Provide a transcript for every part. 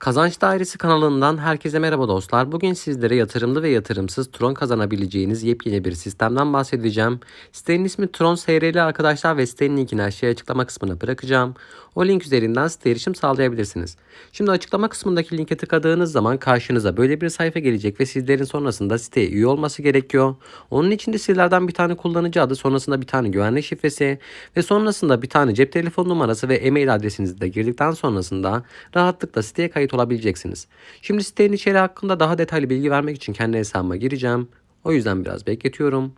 Kazanç Dairesi kanalından herkese merhaba dostlar. Bugün sizlere yatırımlı ve yatırımsız Tron kazanabileceğiniz yepyeni bir sistemden bahsedeceğim. Sitenin ismi Tron SRL arkadaşlar ve sitenin linkini aşağıya açıklama kısmına bırakacağım. O link üzerinden site erişim sağlayabilirsiniz. Şimdi açıklama kısmındaki linke tıkladığınız zaman karşınıza böyle bir sayfa gelecek ve sizlerin sonrasında siteye üye olması gerekiyor. Onun için de sizlerden bir tane kullanıcı adı, sonrasında bir tane güvenlik şifresi ve sonrasında bir tane cep telefon numarası ve e-mail adresinizi de girdikten sonrasında rahatlıkla siteye kayıt olabileceksiniz. Şimdi sitenin içeriği hakkında daha detaylı bilgi vermek için kendi hesabıma gireceğim. O yüzden biraz bekletiyorum.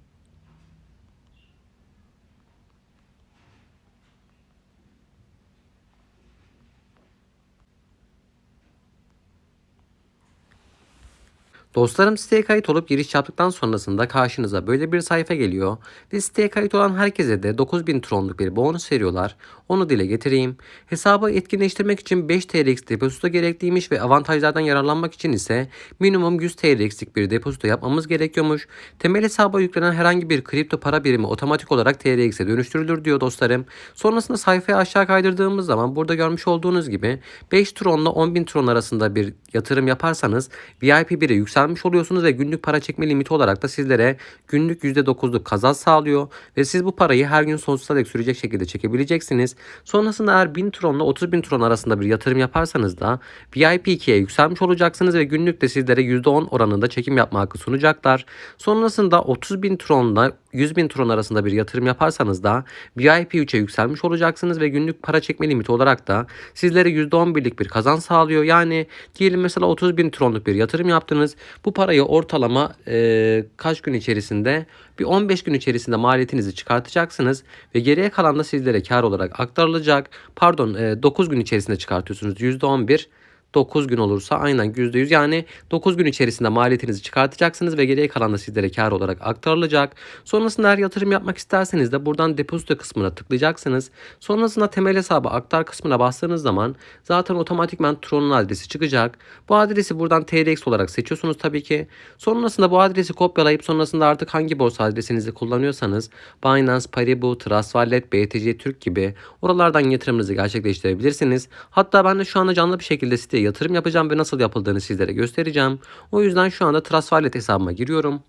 Dostlarım siteye kayıt olup giriş yaptıktan sonrasında karşınıza böyle bir sayfa geliyor ve siteye kayıt olan herkese de 9000 tronluk bir bonus veriyorlar. Onu dile getireyim. Hesabı etkinleştirmek için 5 TRX depozito gerekliymiş ve avantajlardan yararlanmak için ise minimum 100 TRX'lik bir depozito yapmamız gerekiyormuş. Temel hesaba yüklenen herhangi bir kripto para birimi otomatik olarak TRX'e dönüştürülür diyor dostlarım. Sonrasında sayfayı aşağı kaydırdığımız zaman burada görmüş olduğunuz gibi 5 tronla 10.000 tron arasında bir yatırım yaparsanız VIP 1'e yükselmiş oluyorsunuz ve günlük para çekme limiti olarak da sizlere günlük %9'luk kazanç sağlıyor ve siz bu parayı her gün sonsuza dek sürecek şekilde çekebileceksiniz. Sonrasında eğer 1000 tronla 30 bin tron arasında bir yatırım yaparsanız da VIP 2'ye yükselmiş olacaksınız ve günlük de sizlere %10 oranında çekim yapma hakkı sunacaklar. Sonrasında 30 bin tronla 100 bin tron arasında bir yatırım yaparsanız da VIP 3'e yükselmiş olacaksınız ve günlük para çekme limiti olarak da sizlere %11'lik bir kazanç sağlıyor. Yani diyelim mesela 30 bin tronluk bir yatırım yaptınız. Bu parayı ortalama e, kaç gün içerisinde bir 15 gün içerisinde maliyetinizi çıkartacaksınız ve geriye kalan da sizlere kar olarak aktarılacak. Pardon e, 9 gün içerisinde çıkartıyorsunuz. %11 9 gün olursa aynen %100 yani 9 gün içerisinde maliyetinizi çıkartacaksınız ve geriye kalan da sizlere kar olarak aktarılacak. Sonrasında eğer yatırım yapmak isterseniz de buradan depozito kısmına tıklayacaksınız. Sonrasında temel hesabı aktar kısmına bastığınız zaman zaten otomatikman Tron'un adresi çıkacak. Bu adresi buradan TRX olarak seçiyorsunuz tabii ki. Sonrasında bu adresi kopyalayıp sonrasında artık hangi borsa adresinizi kullanıyorsanız Binance, Paribu, Wallet, BTC Türk gibi oralardan yatırımınızı gerçekleştirebilirsiniz. Hatta ben de şu anda canlı bir şekilde siteye yatırım yapacağım ve nasıl yapıldığını sizlere göstereceğim. O yüzden şu anda Trust hesabıma giriyorum.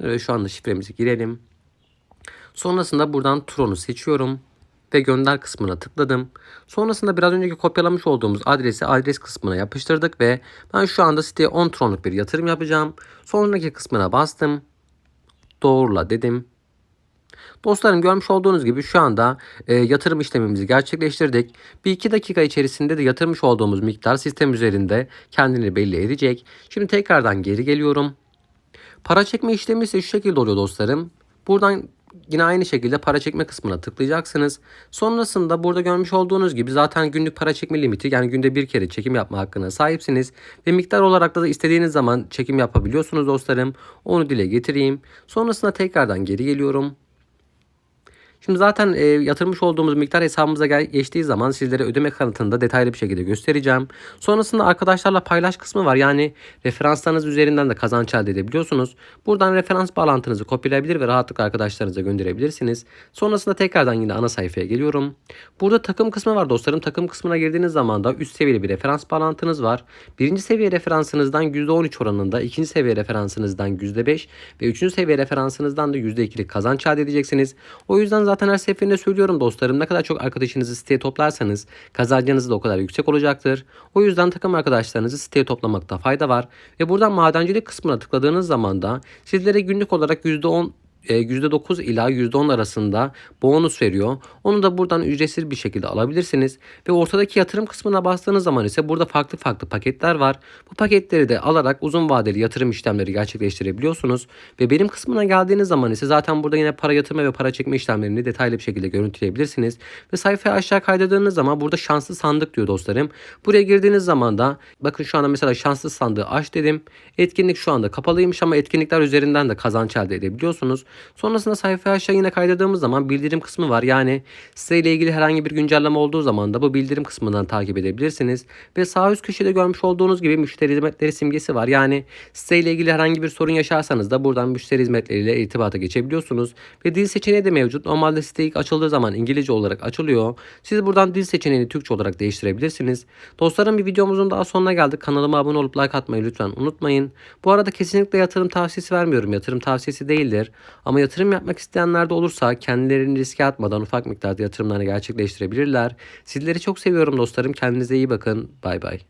Ve şu anda şifremizi girelim. Sonrasında buradan Tron'u seçiyorum ve gönder kısmına tıkladım. Sonrasında biraz önceki kopyalamış olduğumuz adresi adres kısmına yapıştırdık ve ben şu anda siteye 10 tronluk bir yatırım yapacağım. Sonraki kısmına bastım. Doğrula dedim. Dostlarım görmüş olduğunuz gibi şu anda e, yatırım işlemimizi gerçekleştirdik. Bir iki dakika içerisinde de yatırmış olduğumuz miktar sistem üzerinde kendini belli edecek. Şimdi tekrardan geri geliyorum. Para çekme işlemi ise şu şekilde oluyor dostlarım. Buradan yine aynı şekilde para çekme kısmına tıklayacaksınız. Sonrasında burada görmüş olduğunuz gibi zaten günlük para çekme limiti yani günde bir kere çekim yapma hakkına sahipsiniz. Ve miktar olarak da istediğiniz zaman çekim yapabiliyorsunuz dostlarım. Onu dile getireyim. Sonrasında tekrardan geri geliyorum. Şimdi zaten e, yatırmış olduğumuz miktar hesabımıza gel- geçtiği zaman sizlere ödeme kanıtını da detaylı bir şekilde göstereceğim. Sonrasında arkadaşlarla paylaş kısmı var. Yani referanslarınız üzerinden de kazanç elde edebiliyorsunuz. Buradan referans bağlantınızı kopyalayabilir ve rahatlıkla arkadaşlarınıza gönderebilirsiniz. Sonrasında tekrardan yine ana sayfaya geliyorum. Burada takım kısmı var dostlarım. Takım kısmına girdiğiniz zaman da üst seviyeli bir referans bağlantınız var. Birinci seviye referansınızdan %13 oranında, ikinci seviye referansınızdan %5 ve üçüncü seviye referansınızdan da %2'lik kazanç elde edeceksiniz. O yüzden zaten her seferinde söylüyorum dostlarım ne kadar çok arkadaşınızı siteye toplarsanız kazancınız da o kadar yüksek olacaktır. O yüzden takım arkadaşlarınızı siteye toplamakta fayda var. Ve buradan madencilik kısmına tıkladığınız zaman da sizlere günlük olarak %10 %9 ila %10 arasında bonus veriyor. Onu da buradan ücretsiz bir şekilde alabilirsiniz. Ve ortadaki yatırım kısmına bastığınız zaman ise burada farklı farklı paketler var. Bu paketleri de alarak uzun vadeli yatırım işlemleri gerçekleştirebiliyorsunuz. Ve benim kısmına geldiğiniz zaman ise zaten burada yine para yatırma ve para çekme işlemlerini detaylı bir şekilde görüntüleyebilirsiniz. Ve sayfayı aşağı kaydırdığınız zaman burada şanslı sandık diyor dostlarım. Buraya girdiğiniz zaman da bakın şu anda mesela şanslı sandığı aç dedim. Etkinlik şu anda kapalıymış ama etkinlikler üzerinden de kazanç elde edebiliyorsunuz. Sonrasında sayfayı aşağı yine kaydırdığımız zaman bildirim kısmı var. Yani siteyle ilgili herhangi bir güncelleme olduğu zaman da bu bildirim kısmından takip edebilirsiniz. Ve sağ üst köşede görmüş olduğunuz gibi müşteri hizmetleri simgesi var. Yani siteyle ilgili herhangi bir sorun yaşarsanız da buradan müşteri hizmetleriyle irtibata geçebiliyorsunuz. Ve dil seçeneği de mevcut. Normalde site ilk açıldığı zaman İngilizce olarak açılıyor. Siz buradan dil seçeneğini Türkçe olarak değiştirebilirsiniz. Dostlarım bir videomuzun daha sonuna geldik. Kanalıma abone olup like atmayı lütfen unutmayın. Bu arada kesinlikle yatırım tavsiyesi vermiyorum. Yatırım tavsiyesi değildir. Ama yatırım yapmak isteyenler de olursa kendilerini riske atmadan ufak miktarda yatırımlarını gerçekleştirebilirler. Sizleri çok seviyorum dostlarım. Kendinize iyi bakın. Bay bay.